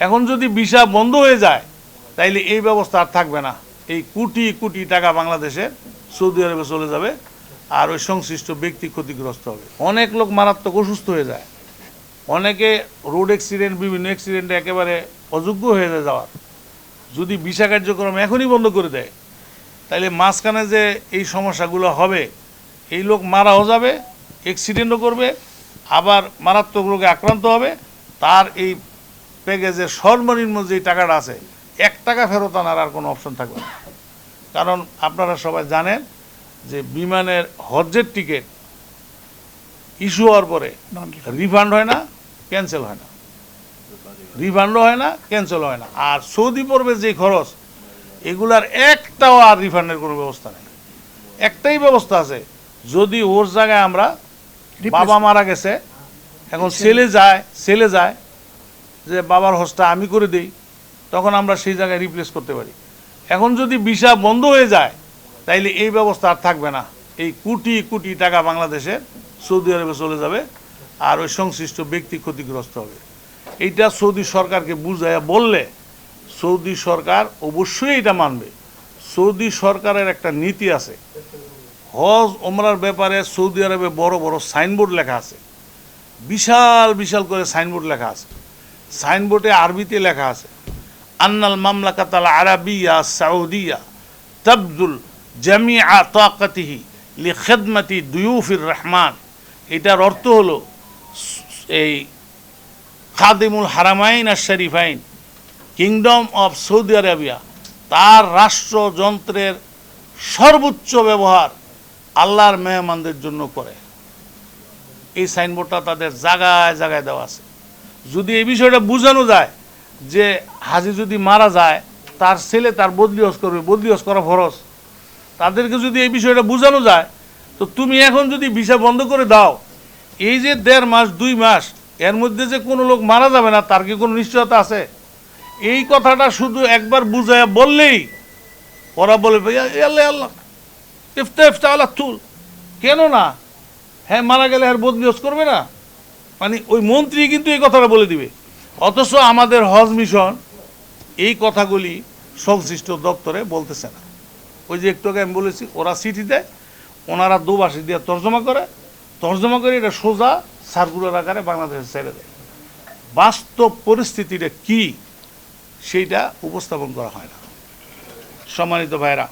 এখন যদি ভিসা বন্ধ হয়ে যায়, তাইলে এই ব্যবস্থা আর থাকবে না। এই কোটি কোটি টাকা বাংলাদেশের সৌদি আরবে চলে যাবে, আর ওই সংশ্লিষ্ট ব্যক্তি ক্ষতিগ্রস্ত হবে। অনেক লোক মারাত্মক অসুস্থ হয়ে যায়। অনেকে রোড অ্যাক্সিডেন্ট বিভিন্ন অ্যাক্সিডেন্টে একেবারে অযোগ্য হয়ে যায় যাওয়ার। যদি ভিসা কার্যক্রম এখনই বন্ধ করে দেয়, তাইলে মাঝখানে যে এই সমস্যাগুলো হবে, এই লোক মারাও যাবে অ্যাক্সিডেন্টও করবে, আবার মারাত্মক রোগে আক্রান্ত হবে, তার এই প্যাকেজের সর্বনিম্ন যে টাকাটা আছে এক টাকা ফেরত আনার আর কোনো অপশন থাকবে না। কারণ আপনারা সবাই জানেন যে বিমানের হজ্জের টিকিট ইস্যু হওয়ার পরে রিফান্ড হয় না ক্যান্সেল হয় না। রিফান্ডও হয় না ক্যান্সেল হয় না। আর সৌদি পর্বের যে খরচ এগুলার একটাও আর রিফান্ডের কোনো ব্যবস্থা নেই। একটাই ব্যবস্থা আছে যদি ওর জায়গায় আমরা বাবা মারা গেছে এখন ছেলে যায় ছেলে যায় যে বাবার হজটা আমি করে দিই, তখন আমরা সেই জায়গায় রিপ্লেস করতে পারি। এখন যদি ভিসা বন্ধ হয়ে যায়, তাইলে এই ব্যবস্থা আর থাকবে না। এই কোটি কোটি টাকা বাংলাদেশের সৌদি আরবে চলে যাবে, আর ওই সংশ্লিষ্ট ব্যক্তি ক্ষতিগ্রস্ত হবে। এইটা সৌদি সরকারকে বুঝাইয়া বললে, সৌদি সরকার অবশ্যই এটা মানবে। সৌদি সরকারের একটা নীতি আছে। হজ ওমরার ব্যাপারে সৌদি আরবে বড় বড় সাইনবোর্ড লেখা আছে। বিশাল বিশাল করে সাইনবোর্ড লেখা আছে। সাইনবোর্ডে আরবিতে লেখা আছে, আন্নাল মামলাকাত আল আরাবিয়া সাউদিয়া তাবদুল জামিআ তাকাতিহি লি খেদমতি দুয়ুফির রহমান। এটার অর্থ হলো এই খাদিমুল হারামাইন আর শরীফাইন, কিংডম অফ সৌদি আরবিয়া, তার রাষ্ট্রযন্ত্রের সর্বোচ্চ ব্যবহার আল্লাহর মেহমানদের জন্য করে। এই সাইনবোর্ডটা তাদের জায়গায় জায়গায় দেওয়া আছে। যদি এই বিষয়টা বোঝানো যায় যে হাজি যদি মারা যায়, তার ছেলে তার বদলি হজ করবে, বদলি হজ করা ফরজ। তাদেরকে যদি এই বিষয়টা বোঝানো যায়, তো তুমি এখন যদি ভিসা বন্ধ করে দাও, এই যে দেড় মাস, দুই মাস, এর মধ্যে যে কোনো লোক মারা যাবে না, তার কি কোনো নিশ্চয়তা আছে? এই কথাটা শুধু একবার বুঝাইয়া বললেই ওরা বলে আল্লাহ আল্লাহ ইফতা ইফতা আল্লাহ তুল কেন না হ্যাঁ মারা গেলে আর বদলি হজ করবে না? মানে ওই মন্ত্রী কিন্তু এই কথাটা বলে দিবে। অথচ আমাদের হজ মিশন এই কথাগুলি সংশ্লিষ্ট দপ্তরে বলতেছে না। ওই যে একটু আগে আমি বলেছি, ওরা চিঠি দেয়, ওনারা দুবাসী দিয়ে তর্জমা করে তর্জমা করে এটা সোজা সার্কুলার আকারে বাংলাদেশে ছেড়ে দেয়। বাস্তব পরিস্থিতিটা কি, সেইটা উপস্থাপন করা হয় না। সম্মানিত ভাইরা